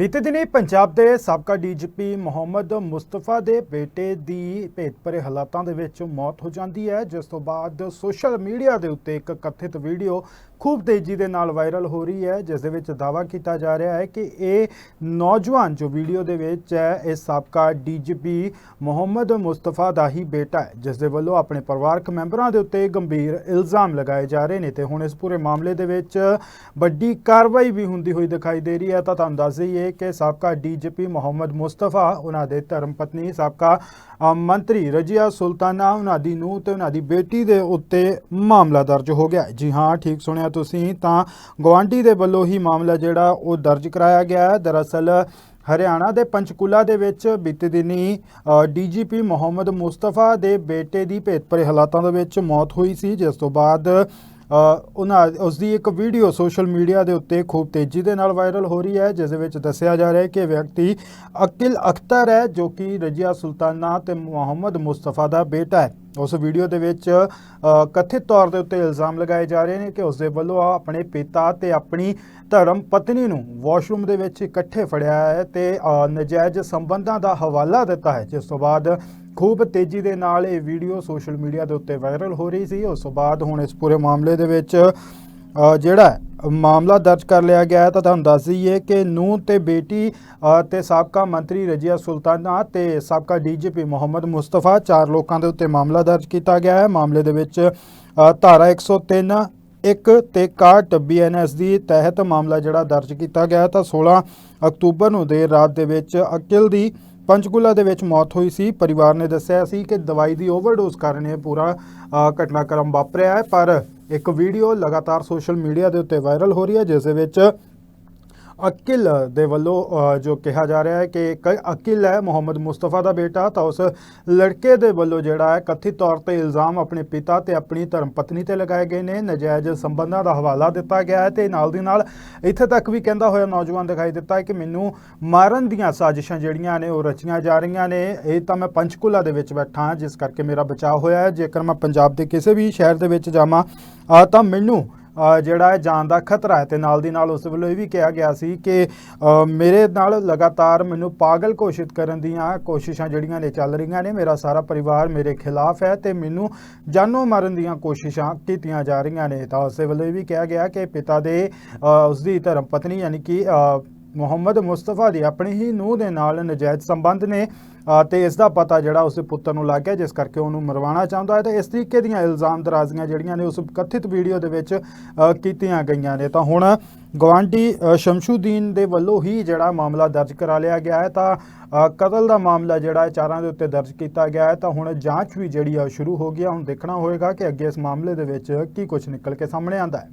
ਬੀਤੇ ਦਿਨੀ ਪੰਜਾਬ ਦੇ ਸਾਬਕਾ ਡੀਜੀਪੀ ਮੁਹੰਮਦ ਮੁਸਤਫਾ ਦੇ ਬੇਟੇ ਦੀ ਭੇਤਭਰੇ ਹਾਲਾਤਾਂ ਦੇ ਵਿੱਚ ਮੌਤ ਹੋ ਜਾਂਦੀ ਹੈ। ਜਿਸ ਤੋਂ ਬਾਅਦ ਸੋਸ਼ਲ ਮੀਡੀਆ ਦੇ ਉੱਤੇ ਇੱਕ ਕਥਿਤ ਵੀਡੀਓ ਖੂਬ ਤੇਜ਼ੀ ਦੇ ਨਾਲ ਵਾਇਰਲ ਹੋ ਰਹੀ ਹੈ, ਜਿਸ ਦੇ ਵਿੱਚ ਦਾਅਵਾ ਕੀਤਾ ਜਾ ਰਿਹਾ ਹੈ ਕਿ ਇਹ ਨੌਜਵਾਨ ਜੋ ਵੀਡੀਓ ਦੇ ਵਿੱਚ ਹੈ, ਇਹ ਸਾਬਕਾ ਡੀਜੀਪੀ ਮੁਹੰਮਦ ਮੁਸਤਫਾ ਦਾ ਹੀ ਬੇਟਾ ਹੈ, ਜਿਸ ਦੇ ਵੱਲੋਂ ਆਪਣੇ ਪਰਿਵਾਰਕ ਮੈਂਬਰਾਂ ਦੇ ਉੱਤੇ ਗੰਭੀਰ ਇਲਜ਼ਾਮ ਲਗਾਏ ਜਾ ਰਹੇ ਨੇ ਤੇ ਹੁਣ ਇਸ ਪੂਰੇ ਮਾਮਲੇ ਦੇ ਵਿੱਚ ਵੱਡੀ ਕਾਰਵਾਈ ਵੀ ਹੁੰਦੀ ਹੋਈ ਦਿਖਾਈ ਦੇ ਰਹੀ ਹੈ। ਤਾਂ ਤੁਹਾਨੂੰ ਦੱਸ ਦਈਏ ਕਿ ਸਾਬਕਾ ਡੀਜੀਪੀ ਮੁਹੰਮਦ ਮੁਸਤਫਾ, ਉਹਨਾਂ ਦੇ ਧਰਮ ਪਤਨੀ ਸਾਬਕਾ ਮੰਤਰੀ ਰਜੀਆ ਸੁਲਤਾਨਾ, ਉਹਨਾਂ ਦੀ ਨੂੰਹ ਤੇ ਉਹਨਾਂ ਦੀ ਬੇਟੀ ਦੇ ਉੱਤੇ ਮਾਮਲਾ ਦਰਜ ਹੋ ਗਿਆ ਜੀ ਹਾਂ, ਠੀਕ ਸੁਣਿਆ ਤੁਸੀਂ, ਤਾਂ ਗਵਾਂਢੀ ਦੇ ਵੱਲੋਂ ਹੀ ਮਾਮਲਾ ਜਿਹੜਾ ਉਹ ਦਰਜ ਕਰਾਇਆ ਗਿਆ ਹੈ। ਦਰਅਸਲ, ਹਰਿਆਣਾ ਦੇ ਪੰਚਕੂਲਾ ਦੇ ਵਿੱਚ ਬੀਤੇ ਦਿਨੀ ਡੀਜੀਪੀ ਮੁਹੰਮਦ ਮੁਸਤਫਾ ਦੇ ਬੇਟੇ ਦੀ ਭੇਤਭਰੇ ਹਾਲਾਤਾਂ ਦੇ ਵਿੱਚ ਮੌਤ ਹੋਈ ਸੀ। ਜਿਸ ਤੋਂ ਬਾਅਦ ਉਹਨਾਂ ਉਸ ਦੀ ਇੱਕ ਵੀਡੀਓ ਸੋਸ਼ਲ ਮੀਡੀਆ ਦੇ ਉੱਤੇ ਖੂਬ ਤੇਜ਼ੀ ਦੇ ਨਾਲ ਵਾਇਰਲ ਹੋ ਰਹੀ ਹੈ, ਜਿਸ ਵਿੱਚ ਦੱਸਿਆ ਜਾ ਰਿਹਾ ਹੈ ਕਿ ਵਿਅਕਤੀ ਅਕਿਲ ਅਖਤਰ ਹੈ, ਜੋ ਕਿ ਰਜੀਆ ਸੁਲਤਾਨਾ ਤੇ ਮੁਹੰਮਦ ਮੁਸਤਫਾ ਦਾ ਬੇਟਾ ਹੈ। ਉਸ ਵੀਡੀਓ ਦੇ ਵਿੱਚ ਕਥਿਤ ਤੌਰ ਦੇ ਉੱਤੇ ਇਲਜ਼ਾਮ ਲਗਾਏ ਜਾ ਰਹੇ ਨੇ ਕਿ ਉਸ ਦੇ ਵੱਲੋਂ ਆਪਣੇ ਪਿਤਾ ਤੇ ਆਪਣੀ ਧਰਮ ਪਤਨੀ ਨੂੰ ਵਾਸ਼ਰੂਮ ਦੇ ਵਿੱਚ ਇਕੱਠੇ ਫੜਿਆ ਹੈ ਤੇ ਨਜਾਇਜ਼ ਸੰਬੰਧਾਂ ਦਾ ਹਵਾਲਾ ਦਿੱਤਾ ਹੈ। ਜਿਸ ਤੋਂ ਬਾਅਦ ਖੂਬ ਤੇਜ਼ੀ ਦੇ ਨਾਲ ਇਹ ਵੀਡੀਓ ਸੋਸ਼ਲ ਮੀਡੀਆ ਦੇ ਉੱਤੇ ਵਾਇਰਲ ਹੋ ਰਹੀ ਸੀ। ਉਸ ਤੋਂ ਬਾਅਦ ਹੁਣ ਇਸ ਪੂਰੇ ਮਾਮਲੇ ਦੇ ਵਿੱਚ ਜਿਹੜਾ ਮਾਮਲਾ ਦਰਜ ਕਰ ਲਿਆ ਗਿਆ ਹੈ ਤਾਂ ਤੁਹਾਨੂੰ ਦੱਸ ਦਈਏ ਕਿ ਨੂੰਹ ਤੇ ਬੇਟੀ ਅ, ਤੇ ਸਾਬਕਾ ਮੰਤਰੀ ਰਜੀਆ ਸੁਲਤਾਨਾ ਤੇ ਸਾਬਕਾ ਡੀਜੀਪੀ ਮੁਹੰਮਦ ਮੁਸਤਫਾ ਚਾਰ ਲੋਕਾਂ ਦੇ ਉੱਤੇ ਮਾਮਲਾ ਦਰਜ ਕੀਤਾ ਗਿਆ ਹੈ। ਮਾਮਲੇ ਦੇ ਵਿੱਚ ਅ, ਧਾਰਾ 103 ਇੱਕ ਤੇ 61 ਬੀਐਨਐਸ ਦੀ ਤਹਿਤ ਮਾਮਲਾ ਜਿਹੜਾ ਦਰਜ ਕੀਤਾ ਗਿਆ ਤਾਂ 16 ਅਕਤੂਬਰ ਨੂੰ ਦੇਰ ਰਾਤ ਦੇ ਵਿੱਚ ਅਕਿਲ ਦੀ ਪੰਚਕੂਲਾ ਦੇ ਵਿੱਚ ਮੌਤ ਹੋਈ ਸੀ। ਪਰਿਵਾਰ ਨੇ ਦੱਸਿਆ ਸੀ ਕਿ ਦਵਾਈ ਦੀ ਓਵਰਡੋਜ਼ ਕਾਰਨ ਇਹ ਪੂਰਾ ਘਟਨਾਕ੍ਰਮ ਵਾਪਰਿਆ ਹੈ ਪਰ ਇੱਕ ਵੀਡੀਓ ਲਗਾਤਾਰ ਸੋਸ਼ਲ ਮੀਡੀਆ ਦੇ ਉੱਤੇ ਵਾਇਰਲ ਹੋ ਰਹੀ ਹੈ ਜਿਸ ਦੇ ਵਿੱਚ ਅਕਿਲ ਦੇ ਵੱਲੋਂ ਜੋ ਕਿਹਾ ਜਾ ਰਿਹਾ ਹੈ ਕਿ ਇੱਕ ਅਕਿਲ ਹੈ, ਮੁਹੰਮਦ ਮੁਸਤਫਾ ਦਾ ਬੇਟਾ, ਤਾਂ ਉਸ ਲੜਕੇ ਦੇ ਵੱਲੋਂ ਜਿਹੜਾ ਹੈ, ਕਥਿਤ ਤੌਰ ਤੇ ਇਲਜ਼ਾਮ ਆਪਣੇ ਪਿਤਾ ਤੇ ਆਪਣੀ ਧਰਮ ਪਤਨੀ ਤੇ ਲਗਾਏ ਗਏ ਨੇ। ਨਜਾਇਜ਼ ਸੰਬੰਧਾਂ ਦਾ ਹਵਾਲਾ ਦਿੱਤਾ ਗਿਆ ਹੈ ਤੇ ਨਾਲ ਦੀ ਨਾਲ ਇੱਥੇ ਤੱਕ ਵੀ ਕਹਿੰਦਾ ਹੋਇਆ ਨੌਜਵਾਨ ਦਿਖਾਈ ਦਿੱਤਾ ਹੈ ਕਿ ਮੈਨੂੰ ਮਾਰਨ ਦੀਆਂ ਸਾਜ਼ਿਸ਼ਾਂ ਜਿਹੜੀਆਂ ਨੇ, ਉਹ ਰਚੀਆਂ ਜਾ ਰਹੀਆਂ ਨੇ। ਇਹ ਤਾਂ ਮੈਂ ਪੰਚਕੂਲਾ ਦੇ ਵਿੱਚ ਬੈਠਾ ਹਾਂ, ਜਿਸ ਕਰਕੇ ਮੇਰਾ ਬਚਾਅ ਹੋਇਆ ਹੈ। ਜੇਕਰ ਮੈਂ ਪੰਜਾਬ ਦੇ ਕਿਸੇ ਵੀ ਸ਼ਹਿਰ ਦੇ ਵਿੱਚ ਜਾਵਾਂ ਤਾਂ ਮੈਨੂੰ ਜਿਹੜਾ ਹੈ ਜਾਨ ਦਾ ਖਤਰਾ ਹੈ ਤੇ ਨਾਲ ਦੀ ਨਾਲ ਉਸ ਵੱਲੋਂ ਇਹ ਵੀ ਕਿਹਾ ਗਿਆ ਸੀ ਕਿ ਮੇਰੇ ਨਾਲ ਲਗਾਤਾਰ ਮੈਨੂੰ ਪਾਗਲ ਘੋਸ਼ਿਤ ਕਰਨ ਦੀਆਂ ਕੋਸ਼ਿਸ਼ਾਂ ਜਿਹੜੀਆਂ ਨੇ ਚੱਲ ਰਹੀਆਂ ਨੇ ਮੇਰਾ ਸਾਰਾ ਪਰਿਵਾਰ ਮੇਰੇ ਖਿਲਾਫ ਹੈ ਤੇ ਮੈਨੂੰ ਜਾਨੋਂ ਮਾਰਨ ਦੀਆਂ ਕੋਸ਼ਿਸ਼ਾਂ ਕੀਤੀਆਂ ਜਾ ਰਹੀਆਂ ਨੇ। ਤਾਂ ਉਸ ਵੱਲੋਂ ਇਹ ਵੀ ਕਿਹਾ ਗਿਆ ਕਿ ਪਿਤਾ ਦੇ ਅ, ਉਸ ਦੀ ਧਰਮ ਪਤਨੀ ਯਾਨੀ ਕਿ ਮੁਹੰਮਦ ਮੁਸਤਫਾ ਦੀ ਆਪਣੀ ਹੀ ਨੂੰਹ ਦੇ ਨਾਲ ਨਜਾਇਜ਼ ਸੰਬੰਧ ਨੇ ਅ, ਤੇ ਇਸ ਦਾ ਪਤਾ ਜਿਹੜਾ ਉਸ ਪੁੱਤਰ ਨੂੰ ਲੱਗ ਗਿਆ ਜਿਸ ਕਰਕੇ ਉਹਨੂੰ ਮਰਵਾਉਣਾ ਚਾਹੁੰਦਾ ਹੈ। ਤੇ ਇਸ ਤਰੀਕੇ ਦੀਆਂ ਇਲਜ਼ਾਮ ਦਰਾਜ਼ੀਆਂ ਜਿਹੜੀਆਂ ਨੇ ਉਸ ਕਥਿਤ ਵੀਡੀਓ ਦੇ ਵਿੱਚ ਕੀਤੀਆਂ ਗਈਆਂ ਨੇ। ਤਾਂ ਹੁਣ ਗਵਾਂਢੀ ਅ, ਸ਼ਮਸ਼ੂਦੀਨ ਦੇ ਵੱਲੋਂ ਹੀ ਜਿਹੜਾ ਮਾਮਲਾ ਦਰਜ ਕਰਾ ਲਿਆ ਗਿਆ ਹੈ ਤਾਂ ਕਤਲ ਦਾ ਮਾਮਲਾ ਜਿਹੜਾ ਹੈ ਚਾਰਾਂ ਦੇ ਉੱਤੇ ਦਰਜ ਕੀਤਾ ਗਿਆ ਹੈ। ਤਾਂ ਹੁਣ ਜਾਂਚ ਵੀ ਜਿਹੜੀ ਆ ਉਹ ਸ਼ੁਰੂ ਹੋ ਗਈ ਹੈ ਹੁਣ ਦੇਖਣਾ ਹੋਏਗਾ ਕਿ ਅੱਗੇ ਇਸ ਮਾਮਲੇ ਦੇ ਵਿੱਚ ਕੀ ਕੁਝ ਨਿਕਲ ਕੇ ਸਾਹਮਣੇ ਆਉਂਦਾ ਹੈ।